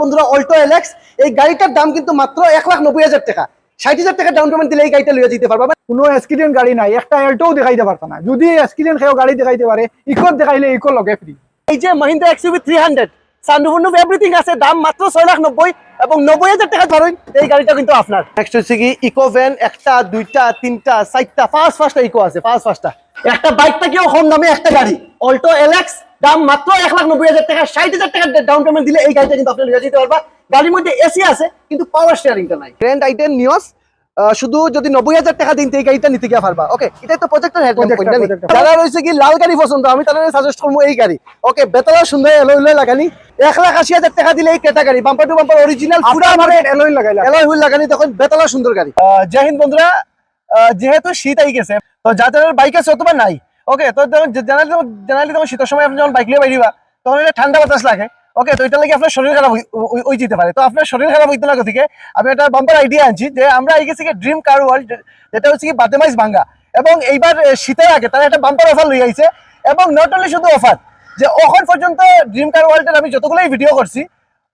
বন্ধুরা Alto Alex এই গাড়িটার দাম কিন্তু মাত্র এক লাখ নব্বই হাজার টাকা। ষাট হাজার টাকা ডাউন পেমেন্ট দিলে এই গাড়িটা লিয়ে যেতে পারবা। কোনো অ্যাক্সিডেন্ট গাড়ি নাই, একটা এল্টোও দেখাইতে পারতো না। যদি অ্যাক্সিডেন্ট খেয়েও গাড়ি দেখাইতে পারে ইকোর দেখাইলে ইকোর লগে ফ্রি এই যে Mahindra XUV three hundred sunroof everything আছে, দাম মাত্র ছয় লাখ নব্বই এবং নব্বই হাজার টাকা ধরুন, এই গাড়িটা কিন্তু আপনার। নেক্সট হচ্ছে কি ইকো ভ্যান একটা, দুইটা, তিনটা, চারটা, পাঁচ, পাঁচটা ইকো আছে, পাঁচ, পাঁচটা। একটা বাইক থেকেও কম দামে একটা গাড়ি। অল্টো এলেক্স দাম মাত্র এক লাখ নব্বই হাজার টাকা। ষাট হাজার টাকা ডাউন পেমেন্ট দিলে এই গাড়িটা কিন্তু আপনি লিয়ে যেতে পারবা। গাড়ির মধ্যে এসি আছে কিন্তু পাওয়ার স্টিয়ারিংটা নাই। গ্র্যান্ড আইটেন নিউজ শুধু যদি নব্বই হাজার টাকা দিন এই গাড়িটা নিতে গিয়ে পারবা। ওকে এটা তো প্রজেক্টর। যারা রয়েছে কি লাল গাড়ি পছন্দ আমি তাদের সাজেস্ট করব এই গাড়ি। ওকে বেতলা সুন্দর এলো এলো লাগানি। এক লাখ আশি হাজার টাকা দিলে এই ক্রেটা গাড়ি। বাম্পার টু বাম্পার অরিজিনাল পুরা মানে এলোই লাগাইলা এলয় হুইল লাগানি তখন বেতলা সুন্দর গাড়ি। জয় হিন্দ বন্ধুরা। যেহেতু শীত আই গেছে তো যাদের বাইক আছে অথবা নাই? ওকে তো জেনারেলি জেনারেলি তোমার শীতের সময় আপনি যখন বাইক নিয়ে বাইরিবা তখন এটা ঠান্ডা বাতাস লাগে। ওকে তো এটা লাগে আপনার শরীর খারাপ হই যেতে পারে। তো আপনার শরীর খারাপ হইতে না থেকে, আমি একটা বাম্পার আইডিয়া আনছি যে আমরা এই গেছি ড্রিম কার ওয়ার্ল্ড যেটা হচ্ছে কি বাদেমাইজ ভাঙ্গা। এবং এইবার শীতের আগে তারা একটা বাম্পার অফার লই আইছে। এবং নট অনলি শুধু অফার যে এখন পর্যন্ত ড্রিম কার ওয়ার্ল্ডের আমি যতগুলোই ভিডিও করছি,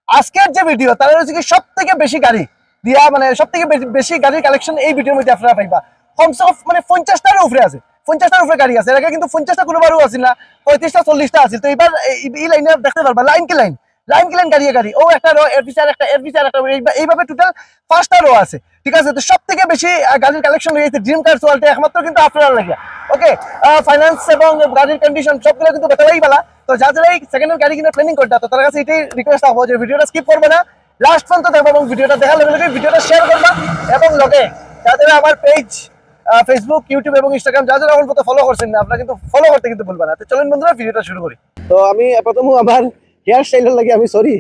আজকের যে ভিডিও তারা হচ্ছে কি সব থেকে বেশি গাড়ি দিয়া মানে সব থেকে বেশি গাড়ির কালেকশন এই ভিডিওর মধ্যে আপনারা পাইবা। কমসে কম মানে পঞ্চাশটার উপরে আছে। পঞ্চাশটার উপরে গাড়ি আছে। এর আগে কিন্তু পঞ্চাশটা কোনোবারও আছিল না, পঁয়ত্রিশটা, চল্লিশটা আছিল। তো এবার এই- লাইনে দেখতে পারবা লাইন কি লাইন লাইন কি লাইন গাড়ি গাড়ি। ও, একটা রো এর পিছনে একটা এর পিছনে একটা এইভাবে টোটাল পাঁচটা রো আছে, ঠিক আছে? তো সব থেকে বেশি গাড়ির কালেকশন রয়েছে ড্রিম কার ওয়ার্ল্ডে একমাত্র কিন্তু আপনারা লাগে ওকে ফাইন্যান্স এবং গাড়ির কন্ডিশন সবগুলো কিন্তু বেতলাই বেলা তো যা যারা এই সেকেন্ড হ্যান্ড গাড়ি কিনে প্ল্যানিং করতে তো তার কাছে এটাই রিকোয়েস্ট থাকব যে ভিডিওটা স্কিপ করবে না। লাস্ট পর্যন্ত দেখব এবং ভিডিওটা দেখার লগে লগে ভিডিওটা শেয়ার করবা এবং লগে যাদের আমার পেজ ফেসবুক ইউটিউব এবং ইনস্টাগ্রাম যা যারা মতো ফলো করছেন না আপনারা কিন্তু ফলো করতে কিন্তু ভুলবেন না। তো চলুন বন্ধুরা, ভিডিওটা শুরু করি। তো আমি প্রথম আমার হেয়ার স্টাইলের লাগে, আমি সরি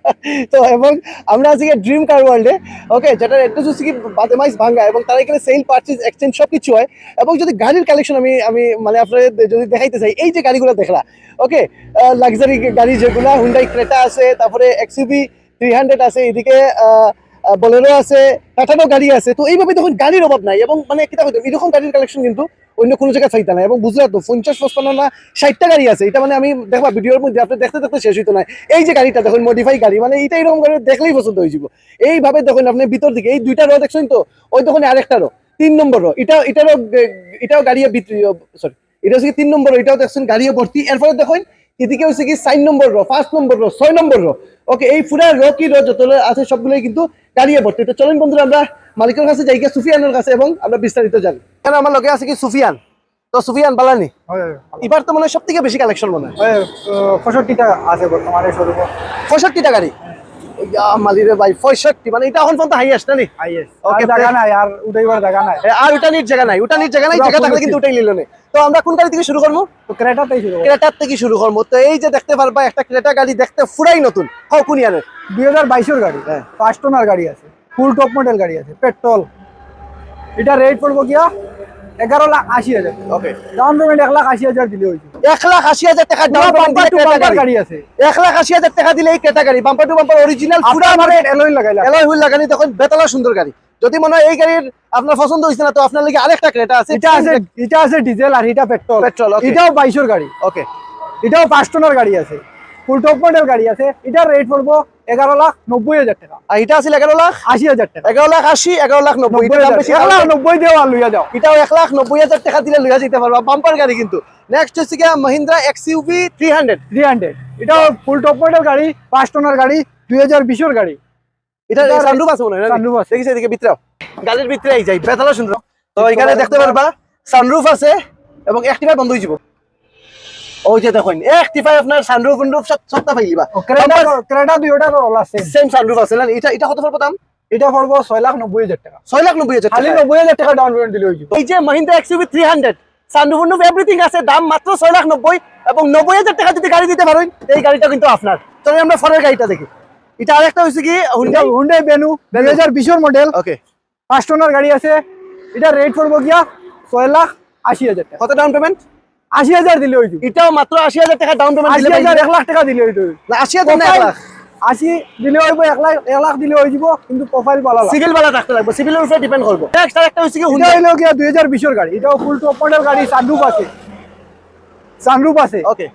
তো এবং আমরা আজকে ড্রিম কার ওয়ার্ল্ডে ওকে যেটা একটু হচ্ছে কি বাদেমাইজ ভাঙ্গা এবং তারা এখানে সেল পারচেজ এক্সচেঞ্জ সব কিছু হয়। এবং যদি গাড়ির কালেকশন আমি আমি মানে আপনাদের যদি দেখাইতে চাই, এই যে গাড়িগুলো দেখলা। ওকে লাক্সারি গাড়ি যেগুলা হুন্ডাই ক্রেটা আছে, তারপরে এক্সইউভি থ্রি হান্ড্রেড আছে, এদিকে বলেরো আছে টাটানো গাড়ি আছে, তো এইভাবে তখন গাড়ির অভাব নাই এবং মানে কিতা হইতো এরকম গাড়ির কালেকশন কিন্তু অন্য কোনো জায়গায় চাইতা না এবং বুঝলা তো, পঞ্চাশ, পঁচপান্ন না, ষাটটা গাড়ি আছে, এটা মানে আমি দেখবা ভিডিওর মধ্যে, আপনি দেখতে দেখতে শেষ হইতো না এই যে গাড়িটা দেখুন মডিফাই গাড়ি মানে এটা এরকম গাড়ি দেখলেই পছন্দ হয়ে যাব এইভাবে দেখুন আপনি ভিতর দিকে, এই দুইটা রো দেখছেন তো, ওই দোকানে আরেকটা রো তিন নম্বর রো এটা, এটারও, এটাও গাড়ি সরি এটা হচ্ছে তিন নম্বর এটাও দেখছেন গাড়িও ভর্তি। এরপরে দেখুন এদিকে হচ্ছে কি চার নম্বর রো পাঁচ নম্বর রো ছয় নম্বর রো ওকে এই পুরা রো কি রো যত আছে সবগুলোই কিন্তু গাড়িয়ে ভর্তি। তো চলুন বন্ধুরা আমরা মালিকের কাছে যাই গিয়ে সুফিয়ানের কাছে এবং আমরা বিস্তারিত জানি। এখানে আমার লগে আছে কি সুফিয়ান? তো সুফিয়ান বালানি? এবার তো মনে হয় সব থেকে বেশি কালেকশন মনে হয়। পঁয়ষট্টিটা আছে বর্তমানে পঁয়ষট্টিটা গাড়ি? মালিরে ভাই পঁয়ষট্টি মানে এটা এখন পর্যন্ত হাইয়েস্ট না নি? ওকে জায়গা নাই আর উঠাইবার জায়গা নাই। আর উঠানির জায়গা নাই উঠানির জায়গা নাই জায়গা থাকলে কিন্তু উঠাই নিল না। তো আমরা কোন গাড়ি থেকে শুরু করব? তো ক্রেটাতেই শুরু ক্রেটার থেকে শুরু করব। তো এই যে দেখতে পারবা একটা ক্রেটা গাড়ি দেখতে ফুরাই নতুন। হাও কুনিয়ানের দুই হাজার বাইশের গাড়ি। হ্যাঁ। পাঁচ টনার গাড়ি আছে। ফুল টপ মডেল গাড়ি আছে। পেট্রোল। এটা রেট পড়ব গিয়া এগারো লাখ আশি হাজার। ওকে। ডাউন পেমেন্ট এক লাখ আশি হাজার দিলে হয়েছে। এক লাখ আশি হাজার টাকা ডাউন গাড়ি। আছে। এক লাখ আশি হাজার টাকা দিলে এই ক্রেটা গাড়ি। বাম্পার টু বাম্পার অরিজিনাল পুরা মানে এলোই লাগাইলা এলয় হুইল লাগানি তখন বেতলা সুন্দর গাড়ি। যদি মনে হয় এই গাড়ির আপনার পছন্দ হয়েছে না তো আপনার লাগে আরেকটা ক্রেটা আছে এটা আছে এটা আছে ডিজেল আর এটা পেট্রোল পেট্রোল এটাও বাইশের গাড়ি। ওকে এটাও পাঁচ টনার গাড়ি আছে। ফুল টপ মডেল গাড়ি আছে। এটার রেট পড়ব এগারো লাখ নব্বই হাজার টাকা। আর এটা আছে এগারো লাখ? আশি হাজার টাকা। এগারো লাখ আশি এগারো লাখ নব্বই। এক লাখ নব্বই দেওয়া লইয়া যাও। এটাও এক লাখ নব্বই হাজার টাকা দিলে লইয়া যেতে পারবা। বাম্পার গাড়ি কিন্তু। নেক্সট হচ্ছে গিয়া Mahindra XUV three hundred three hundred এটাও ফুল টপ মডেল গাড়ি পাঁচ টনার গাড়ি দুই হাজার বিশের গাড়ি। এটা এটা সানরুফ আছে মনে হয় আছে। দেখিস এদিকে ভিতরেও গাড়ির ভিতরে এই যাই বেতালা সুন্দর তো এখানে দেখতে পারবা সানরুফ আছে এবং একটিফাই বন্ধ হয়ে যাব। ওই যে দেখুন একটিফাই আপনার সানরুফ উনরুফ সব সবটা পাইলিবা ক্রেটা ক্রেটা দুইটা রোল আছে। সেম সানরুফ আছে না এটা এটা কত পড়ব দাম? এটা পড়ব ছয় লাখ নব্বই হাজার টাকা। ছয় লাখ নব্বই হাজার খালি টাকা। নব্বই হাজার টাকা ডাউন পেমেন্ট দিলে হয়ে এই যে Mahindra XUV three hundred sunroof উনরুফ everything আছে দাম মাত্র ছয় লাখ নব্বই এবং নব্বই হাজার টাকা যদি গাড়ি দিতে পারেন এই গাড়িটা কিন্তু আপনার। চলুন আমরা ফরের গাড়িটা দেখি। এটা আরেকটা হচ্ছে কি এটা হুন্ডাই বেনু দুই হাজার বিশের মডেল ওকে পাঁচ টনার গাড়ি আছে। এটা রেট পড়ব গিয়া ছয় লাখ আশি হাজার টাকা। কত ডাউন পেমেন্ট আশি হাজার দিলে যাবে এটাও মাত্র আশি হাজার টাকা ডাউন পেমেন্ট আশি হাজার এক লাখ টাকা দিলে না আশি হাজার না এক লাখ। আশি দিলে হইব এক লাখ এক লাখ দিলে হয়ে যাব কিন্তু প্রোফাইল ভালো লাগবে সিভিল বালা থাকতে লাগবে সিভিলের উপরে ডিপেন্ড করব। নেক্সট আরেকটা হচ্ছে কি এটা হুন্ডাই হইল গিয়া দুই হাজার বিশের গাড়ি। এটাও ফুল টপ মডেল গাড়ি সানরুফ আছে। সানরুফ আছে। ওকে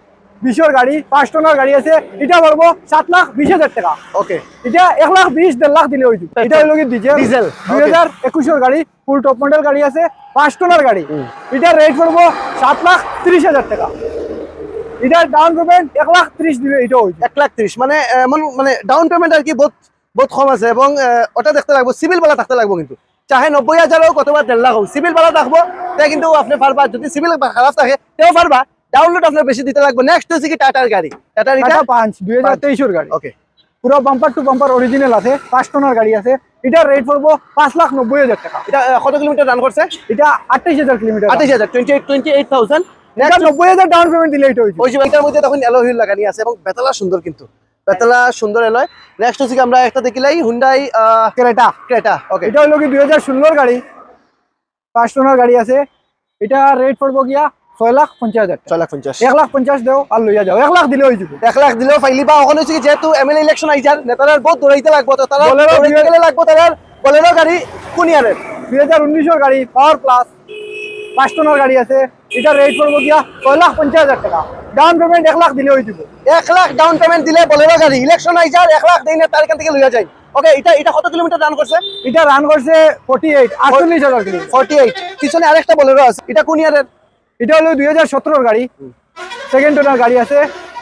বিশের গাড়ি পাঁচ টনার গাড়ি আছে। এটা পড়ব সাত লাখ বিশ হাজার টাকা। ওকে এটা এক লাখ বিশ দেড় লাখ দিলে হইতো। এটা হইল কি ডিজেল ডিজেল, দুই. হাজার একুশের গাড়ি ফুল টপ মডেল গাড়ি আছে পাঁচ টনার গাড়ি। এটা রেট পড়ব সাত লাখ তিরিশ হাজার টাকা। এটা ডাউন পেমেন্ট এক লাখ ত্রিশ দিলে এটা হইতো। এক লাখ ত্রিশ মানে এমন মানে ডাউন পেমেন্ট আর কি বহুত বহুত কম আছে এবং ওটা দেখতে লাগবো সিভিল বালা থাকতে লাগবো কিন্তু। চাহে নব্বই হাজার হোক অথবা দেড় লাখ হোক সিভিল বালা থাকব তে কিন্তু আপনি পারবা যদি সিভিল খারাপ থাকে তেও পারবা। ডাউনলোড আপনার বেশি দিতে লাগবে। নেক্সট হচ্ছে কি টাটার গাড়ি। টাটার টাটা পাঁচ দুই হাজার তেইশের গাড়ি। ওকে পুরো বাম্পার টু বাম্পার অরিজিনাল আছে পাঁচ টনার গাড়ি আছে। এটা রেট পড়ব পাঁচ লাখ নব্বই হাজার টাকা। এটা কত কিলোমিটার রান করছে? এটা আঠাইশ হাজার কিলোমিটার আঠাশ হাজার twenty eight twenty eight thousand নব্বই হাজার ডাউন পেমেন্ট দিলে এটা ওই মধ্যে তখন এলো হুইল লাগানি আছে এবং বেতালা সুন্দর কিন্তু। বেতালা সুন্দর এলয় নেক্সট হচ্ছে আমরা একটা দেখিলাই হুন্ডাই ক্রেটা। ক্রেটা ওকে এটা হলো কি দুই হাজার ষোলোর গাড়ি। পাঁচ টনার গাড়ি আছে। এটা রেট পড়ব গিয়া ছয় লাখ পঞ্চাশ হাজার ছয় লাখ পঞ্চাশ। এক লাখ পঞ্চাশ দেও আর লইয়া যাও। এক লাখ দিলে হয়ে যাব এক লাখ দিলেও ফাইলি বা ওখানে হচ্ছে কি যেহেতু এমএলএ ইলেকশন আইজার নেতারার বহুত দৌড়াইতে লাগবো তো তারা Bolero দৌড়াইতে দিয়ে- গেলে লাগবো তারা বলেরো গাড়ি কুনিয়ারের দুই হাজার উনিশের গাড়ি পাওয়ার প্লাস পাঁচ টনার গাড়ি আছে। এটা রেট পড়ব গিয়া ছয় লাখ পঞ্চাশ হাজার টাকা। ডাউন পেমেন্ট এক লাখ দিলে হয়ে যাব। এক লাখ ডাউন পেমেন্ট দিলে বলেরো গাড়ি। ইলেকশন আইজার এক লাখ দিনে তার এখান থেকে লইয়া যায়। ওকে এটা এটা কত কিলোমিটার রান করছে এটা রান করছে ফোর্টি এইট আটচল্লিশ হাজার কিলোমিটার ফর্টি এইট পিছনে আরেকটা বলেরো আছে। এটা কুনিয়ারের এটা হলো দুই হাজার সতেরোর গাড়ি। সেকেন্ড টোনার গাড়ি আছে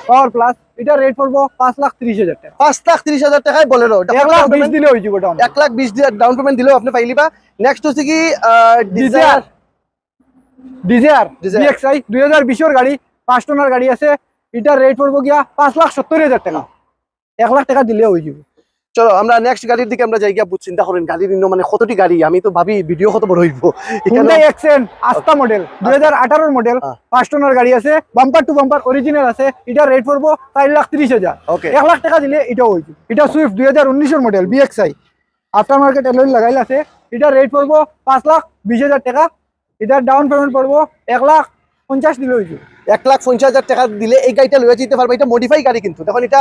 পাওয়ার প্লাস এটা রেট পড়ব পাঁচ লাখ তিরিশ হাজার টাকা। পাঁচ লাখ তিরিশ হাজার টাকায় বলেরো। এক লাখ বিশ দিলে হয়ে যাব এক লাখ বিশ ডাউন পেমেন্ট দিলেও আপনি পাইলি বা। নেক্সট হচ্ছে কি ডিজায়ার ডিজায়ার। ডিএক্সআই দুই হাজার বিশের গাড়ি পাঁচ টনার গাড়ি আছে। এটার রেট পড়ব গিয়া পাঁচ লাখ সত্তর হাজার টাকা। এক লাখ টাকা দিলে হয়ে যাবে। চলো আমরা নেক্সট গাড়ির দিকে আমরা যাই গিয়া চিন্তা করেন গাড়ির ইন্ন মানে কতটি গাড়ি? আমি তো ভাবি ভিডিও কত বড় হইব। হুন্ডাই এক্সেন আস্তা মডেল দুই হাজার আঠারোর মডেল। পাঁচ টনার গাড়ি আছে বাম্পার টু বাম্পার অরিজিনাল আছে এটা রেট পড়ব চার লাখ তিরিশ হাজার। ওকে এক লাখ টাকা দিলে হয়ে যাবে। এটা সুইফট দুই হাজার উনিশের মডেল বিএক্সআই আফটার মার্কেট এলওই লাগাইল আছে এটা রেট পড়ব পাঁচ লাখ বিশ হাজার টাকা। এটার ডাউন পেমেন্ট পড়ব এক লাখ পঞ্চাশ দিলে হয়ে যাবে এক লাখ পঞ্চাশ হাজার টাকা দিলে এই গাড়িটা লয়ে যেতে পারবে। এটা মডিফাই গাড়ি কিন্তু। তখন এটা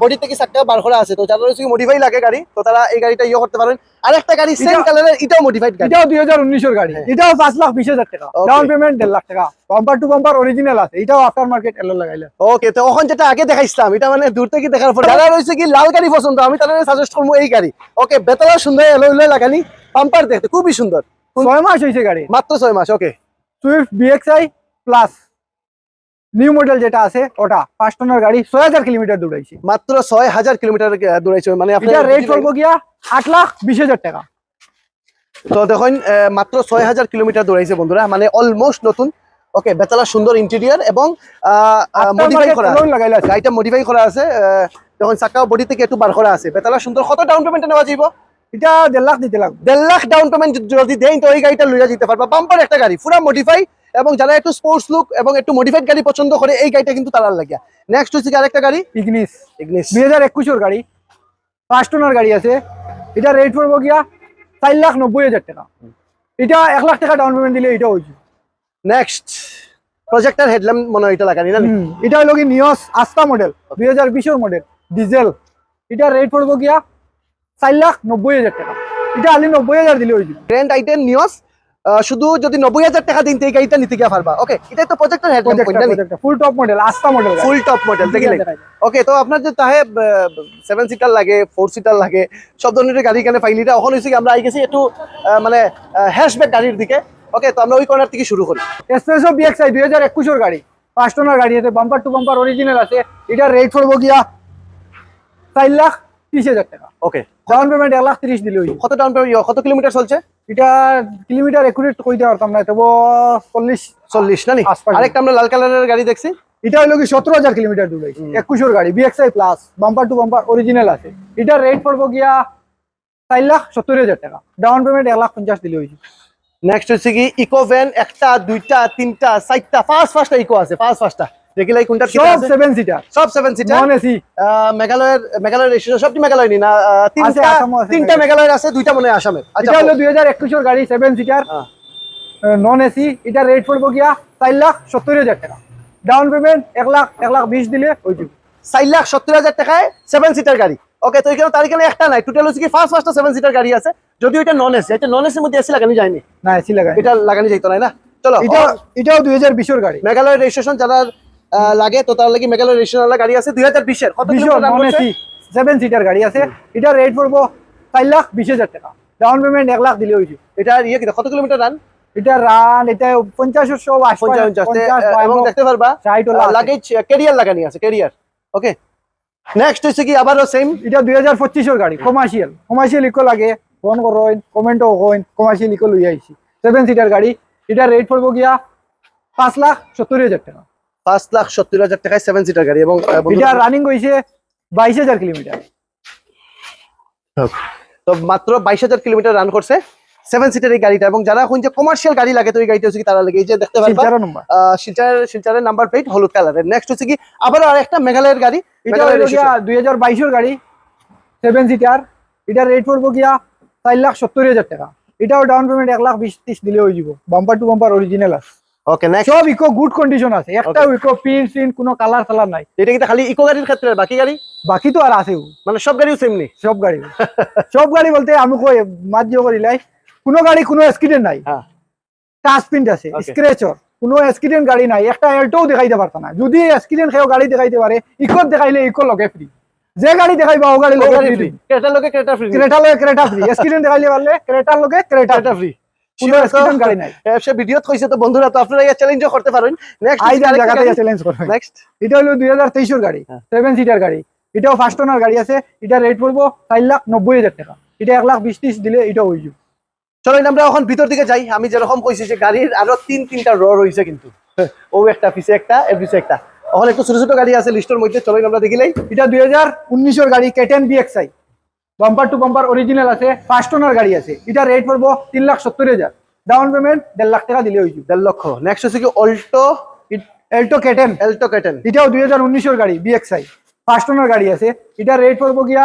বডি থেকে চারটা বার করা আছে। তো যারা হচ্ছে মডিফাই লাগে গাড়ি তো তারা এই গাড়িটা ইয়ে করতে পারেন। আর একটা গাড়ি সেম কালারের এটাও মডিফাইড গাড়ি। এটাও দুই হাজার উনিশের গাড়ি। হ্যাঁ। এটাও পাঁচ লাখ বিশ হাজার টাকা. ডাউন পেমেন্ট দেড় লাখ টাকা। বাম্পার টু বাম্পার অরিজিনাল আছে। এটাও আফটার মার্কেট এলো লাগাইলে। ওকে তো ওখান যেটা আগে দেখাইছিলাম এটা মানে দূর থেকে দেখার পর যারা রয়েছে কি লাল গাড়ি পছন্দ আমি তাদের সাজেস্ট করব এই গাড়ি। ওকে বেতলা সুন্দর এলো এলো লাগানি। পাম্পার দেখতে খুবই সুন্দর। ছয় মাস হয়েছে গাড়ি। মাত্র ছয় মাস okay Swift BXI plus new model যেটা আছে ওটা পাঁচ টনের গাড়ি ছয় হাজার কিলোমিটার দৌড়াইছে। মাত্র ছয় হাজার কিলোমিটার দৌড়াইছে। মানে আপনার রেট পড়ব গিয়া আট লাখ বিশ হাজার টাকা। তো দেখুন মাত্র ছয় হাজার কিলোমিটার দৌড়াইছে বন্ধুরা মানে অলমোস্ট নতুন। ওকে বেতলা সুন্দর ইন্টেরিয়ার এবং মডিফাই করা গাড়িটা মডিফাই করা আছে দেখুন চাকা বডি থেকে একটু বার করা আছে। বেতলা সুন্দর কত ডাউন পেমেন্ট নেওয়া যাইব? এটা দেড় লাখ দিতে লাগবে। দেড় লাখ ডাউন পেমেন্ট যদি দেন তো এই গাড়িটা লইয়া যেতে পারবা। বাম্পার একটা গাড়ি পুরা মডিফাই এবং যারা একটু স্পোর্টস লুক এবং একটু মডিফাইড গাড়ি পছন্দ করে এই গাড়িটা কিন্তু তারার লাগিয়া। নেক্সট হচ্ছে আরেকটা গাড়ি? ইগনিস ইগনিস দুই হাজার একুশের গাড়ি। পাঁচ টনের গাড়ি আছে। এটা রেট পড়ব গিয়া চার লাখ নব্বই হাজার টাকা। এটা এক লাখ টাকা ডাউন পেমেন্ট দিলে এটা হয়েছে নেক্সট প্রজেক্টর হেডল্যাম্প মনে হয় এটা লাগানি না এটা হলো কি নিয়স আস্তা মডেল দুই হাজার বিশের মডেল ডিজেল এটা রেট পড়ব গিয়া চার লাখ নব্বই হাজার টাকা। এটা আলি নব্বই হাজার দিলে হয়েছে গ্র্যান্ড আইটেন নিউজ শুধু যদি নব্বই হাজার টাকা দিন এই গাড়িটা নিতে গিয়া পারবা। ওকে এটা তো projector headlamp full top model আস্তা মডেল ফুল টপ মডেল দেখিলে ওকে তো আপনার যে তাহে সেভেন সিটার লাগে ফোর সিটার লাগে সব ধরনের গাড়ি কেন ফাইলিটা ওখানে হয়েছে কি আমরা আই গেছি একটু মানে হ্যাশব্যাক গাড়ির দিকে। ওকে তো আমরা ওই কর্নার থেকে শুরু করি। এসপ্রেসো বিএক্সআই দুই হাজার একুশের গাড়ি। পাঁচ টনের গাড়ি আছে বাম্পার টু বাম্পার অরিজিনাল আছে। এটা রেট পড়ব গিয়া চার লাখ। ত্রিশ হাজার টাকা। ওকে ডাউন পেমেন্ট এক লাখ তিরিশ দিলে কত ডাউন পেমেন্ট কত কিলোমিটার চলছে? এটা কিলোমিটার একুরেট কইতে পারতাম না তবু চল্লিশ। চল্লিশ না আরেকটা আমরা লাল কালারের গাড়ি দেখছি। এটা হলো কি সতেরো হাজার কিলোমিটার দূরে। একুশের গাড়ি VXI plus bumper to bumper original আছে। এটা রেট পড়ব গিয়া চার লাখ সত্তর হাজার টাকা। ডাউন পেমেন্ট এক লাখ পঞ্চাশ দিলে হয়েছে নেক্সট হচ্ছে কি ইকো ভ্যান একটা দুইটা তিনটা চারটা পাঁচ পাঁচটা ইকো আছে পাঁচ পাঁচটা দেখিলে কোনটা সব সেভেন সিটার সব সেভেন সিটার নন এসি মেঘালয়ের মেঘালয়ের সবটি মেঘালয় নি না তিনটা তিনটা মেঘালয়ের আছে দুইটা মনে আসামের। আচ্ছা এটা হলো দুই হাজার একুশের গাড়ি সেভেন সিটার। নন এসি এটা রেট পড়ব গিয়া চার লাখ সত্তর হাজার টাকা। ডাউন পেমেন্ট এক লাখ এক লাখ বিশ দিলে হয়ে যাবে চার লাখ সত্তর হাজার টাকায় সেভেন সিটার গাড়ি। ওকে তো এখানে তার এখানে একটা নাই। টোটাল হচ্ছে কি ফার্স্ট ফার্স্টটা সেভেন সিটার গাড়ি আছে। যদিও এটা নন এসি এটা নন এসির মধ্যে এসি লাগানো যায়নি। না এসি লাগাই এটা লাগানো যাইতো না না? চলো। এটা এটাও দুই হাজার বিশের গাড়ি। মেঘালয়ের রেজিস্ট্রেশন যারা লাগে তো তার লাগি মেঘালয় রেজিস্ট্রেশন গাড়ি আছে দুই হাজার বিশের। কত সেভেন সিটার গাড়ি আছে। এটা রেট পড়ব চার লাখ বিশ হাজার টাকা। ডাউন পেমেন্ট এক লাখ দিলে হয়েছে। এটা ইয়ে কি কত কিলোমিটার রান এটা রান এটা পঞ্চাশ এবং দেখতে পারবা লাগেজ ক্যারিয়ার লাগানি আছে ক্যারিয়ার ওকে নেক্সট হচ্ছে কি আবারও সেম এটা দুই হাজার পঁচিশের গাড়ি কমার্শিয়াল কমার্শিয়াল ইকো লাগে ফোন করেন কমেন্টও কইন কমার্শিয়াল ইকো লই আইছি। সেভেন সিটার গাড়ি এটা রেট পড়ব গিয়া পাঁচ লাখ সত্তর হাজার টাকা। পাঁচ লাখ সত্তর হাজার টাকায় সেভেন সিটার গাড়ি এবং এটা রানিং হয়েছে বাইশ হাজার কিলোমিটার। তো মাত্র বাইশ হাজার কিলোমিটার রান করছে সেভেন সিটার এই গাড়িটা এবং যারা এখন যে কমার্শিয়াল গাড়ি লাগে তো এই গাড়িটা হচ্ছে কি তারা লাগে এই যে দেখতে পারবা শিলচর শিলচরের নাম্বার প্লেট হলুদ কালারের নেক্সট হচ্ছে কি আবারও আর একটা মেঘালয়ের গাড়ি। এটা। দুই হাজার বাইশের গাড়ি সেভেন সিটার এটা রেট পড়ব গিয়া চার লাখ সত্তর হাজার টাকা। এটাও ডাউন পেমেন্ট এক লাখ বিশ ত্রিশ দিলে হয়ে যাব। বাম্পার টু বাম্পার অরিজিনাল আছে। ওকে নেক্সট সব ইকো গুড কন্ডিশন আছে। একটা ইকো পিন সিন কোনো কালার সালার নাই। এটা কিন্তু খালি ইকো গাড়ির ক্ষেত্রে বাকি গাড়ি? বাকি তো আর আছে মানে সব গাড়িও সেম নেই। সব গাড়ি। সব গাড়ি বলতে আমি কই মাত জিও করিলাই কোনো গাড়ি কোনো অ্যাক্সিডেন্ট নাই। হ্যাঁ। টাচ প্রিন্ট আছে. স্ক্রেচর কোনো অ্যাক্সিডেন্ট গাড়ি নাই। একটা এল্টোও দেখাইতে পারত না। যদি অ্যাক্সিডেন্ট খেয়েও গাড়ি দেখাইতে পারে ইকোত দেখাইলে ইকো লগে ফ্রি যে গাড়ি দেখাইবা ও গাড়ি লগে ফ্রি ক্রেটার লোকে ক্রেটা ফ্রি ক্রেটা লগে ক্রেটা ফ্রি অ্যাক্সিডেন্ট দেখাইলে পারলে ক্রেটার লগে ক্রেটা ফ্রি কোনো অ্যাক্সিডেন্ট গাড়ি নাই। সে ভিডিওত কইছে তো বন্ধুরা তো আপনারা এই চ্যালেঞ্জও করতে পারেন নেক্সট আই জায়গাতে চ্যালেঞ্জ করবে। নেক্সট এটা হলো দুই হাজার গাড়ি হ্যাঁ। সিটার গাড়ি। এটাও ফার্স্ট ওনার গাড়ি আছে এটা রেট পড়ব চার লাখ হাজার টাকা। এটা দিলে এটা যাবে। চলেন আমরা এখন ভিতর দিকে যাই। আমি যেরকম কইছি যে গাড়ির আরও তিন তিনটা র রয়েছে কিন্তু। ও একটা পিছে একটা এর পিছে একটা। এখন একটু ছোট ছোট গাড়ি আছে লিস্টের মধ্যে চলেন আমরা দেখিলাই এটা দুই হাজার উনিশের গাড়ি K ten VXI bumper to bumper original আছে ফার্স্ট ওনার গাড়ি আছে। এটা রেট পড়ব তিন লাখ সত্তর হাজার। ডাউন পেমেন্ট দেড় লাখ টাকা দিলে হয়ে যাবে দেড় লক্ষ। নেক্সট হচ্ছে কি Alto Alto K ten Alto K ten এটাও দুই হাজার উনিশের গাড়ি বিএক্সআই ফার্স্ট ওনার গাড়ি আছে। এটা রেট পড়ব গিয়া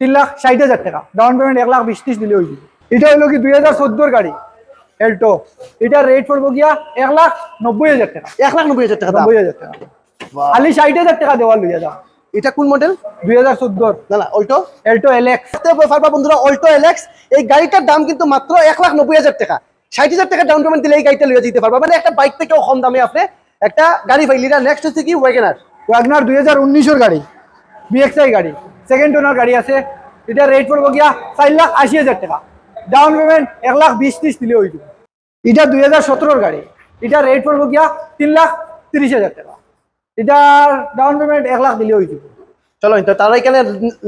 তিন লাখ ষাট হাজার টাকা। ডাউন পেমেন্ট এক লাখ বিশ ত্রিশ দিলে হয়ে যাবে এটা হলো কি দুই হাজার চোদ্দোর গাড়ি এল্টো এটা রেট পড়ব গিয়া এক লাখ নব্বই হাজার টাকা। এক লাখ নব্বই হাজার টাকা নব্বই হাজার টাকা. খালি ষাট হাজার টাকা দেওয়ার লইয়া দাও এটা কোন মডেল দুই হাজার চোদ্দোর। না না অল্টো এল্টো এলেক্স পারবা বন্ধুরা অল্টো এলেক্স এই গাড়িটার দাম কিন্তু মাত্র এক লাখ নব্বই হাজার টাকা। ষাট হাজার টাকা ডাউন পেমেন্ট দিলে এই গাড়িটা লিয়ে যেতে পারবা। মানে একটা বাইক থেকেও কম দামে আপনি একটা গাড়ি পাইলি না নেক্সট হচ্ছে কি? ওয়াগনার ওয়াগনার দুই হাজার উনিশের গাড়ি। বিএক্সআই গাড়ি। সেকেন্ড ওনার গাড়ি আছে। এটা রেট পড়ব গিয়া চার লাখ আশি হাজার টাকা। ডাউন পেমেন্ট এক লাখ বিশ ত্রিশ দিলে হয়ে যাবে এটা দুই হাজার সতেরোর গাড়ি। এটা রেট পড়ব গিয়া তিন লাখ তিরিশ হাজার টাকা। এটার ডাউন পেমেন্ট এক লাখ দিলে হয়ে যাবে। চলো তো তারা এখানে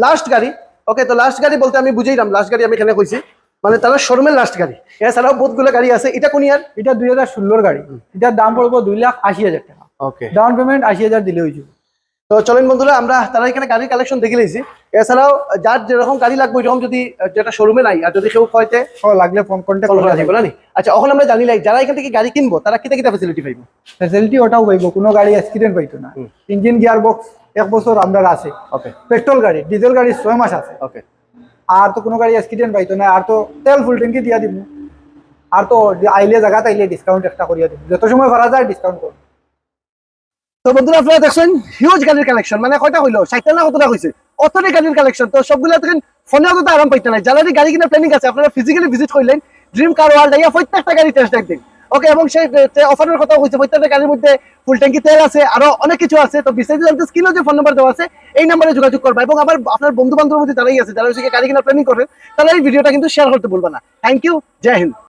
লাস্ট গাড়ি। ওকে তো লাস্ট গাড়ি বলতে আমি বুঝাইলাম লাস্ট গাড়ি আমি এখানে কইছি। মানে তারা শোরুমের লাস্ট গাড়ি। এছাড়াও বহুতগুলো গাড়ি আছে। এটা কোন ইয়ার? এটা দুই হাজার ষোলোর গাড়ি। এটার দাম পড়ব দুই লাখ আশি হাজার টাকা। ওকে ডাউন পেমেন্ট আশি হাজার দিলে হয়ে যাবে। তো চলেন বন্ধুরা আমরা তারা এখানে গাড়ির কালেকশন দেখে নিয়েছি। এছাড়াও যার যেরকম গাড়ি লাগবে এরকম যদি যেটা শোরুমে নাই আর যদি কেউ হয়তো লাগলে ফোন কন্ট্যাক্ট করা যাবে না? আচ্ছা এখন আমরা জানি যারা এখান থেকে গাড়ি কিনবো তারা কিতা কিতা ফেসিলিটি পাইবো? ফেসিলিটি ওটাও পাইব কোনো গাড়ি অ্যাক্সিডেন্ট পাইতো না। ইঞ্জিন গিয়ার বক্স এক বছর আমরা আছে। ওকে পেট্রোল গাড়ি ডিজেল গাড়ি ছয় মাস আছে। ওকে আর তো কোনো গাড়ি অ্যাক্সিডেন্ট পাইতো না আর তো তেল ফুল ট্যাঙ্কি দিয়া দিব। আর তো আইলে জায়গাতে আইলে ডিসকাউন্ট একটা করিয়া দিব। যত সময় ভরা যায় ডিসকাউন্ট করব। তো বন্ধুরা আপনারা দেখছেন হিউজ গাড়ির কালেকশন মানে কয়টা হইল? ষাটটা না কতটা হয়েছে অতটা গাড়ির কালেকশন তো সবগুলো তখন ফোনে অত আরাম পাইতে নাই। যারা গাড়ি কিনা প্ল্যানিং আছে, আপনারা ফিজিক্যালি ভিজিট করলেন ড্রিম কার ওয়ার্ল্ড আইয়া প্রত্যেকটা গাড়ি টেস্ট একদিন ওকে এবং সেই অফারের কথা হয়েছে, প্রত্যেকটা গাড়ির মধ্যে ফুল ট্যাঙ্কি তেল আছে, আরও অনেক কিছু আছে। তো বিস্তারিত জানতে স্ক্রিনে যে ফোন নাম্বার দেওয়া আছে, এই নাম্বারে যোগাযোগ করবা। এবং আবার আপনার বন্ধু বান্ধবের মধ্যে যারাই আছে, যারা গাড়ি কিনা প্ল্যানিং করবেন তারা এই ভিডিওটা কিন্তু শেয়ার করতে বলবা না। Thank you Joy Hind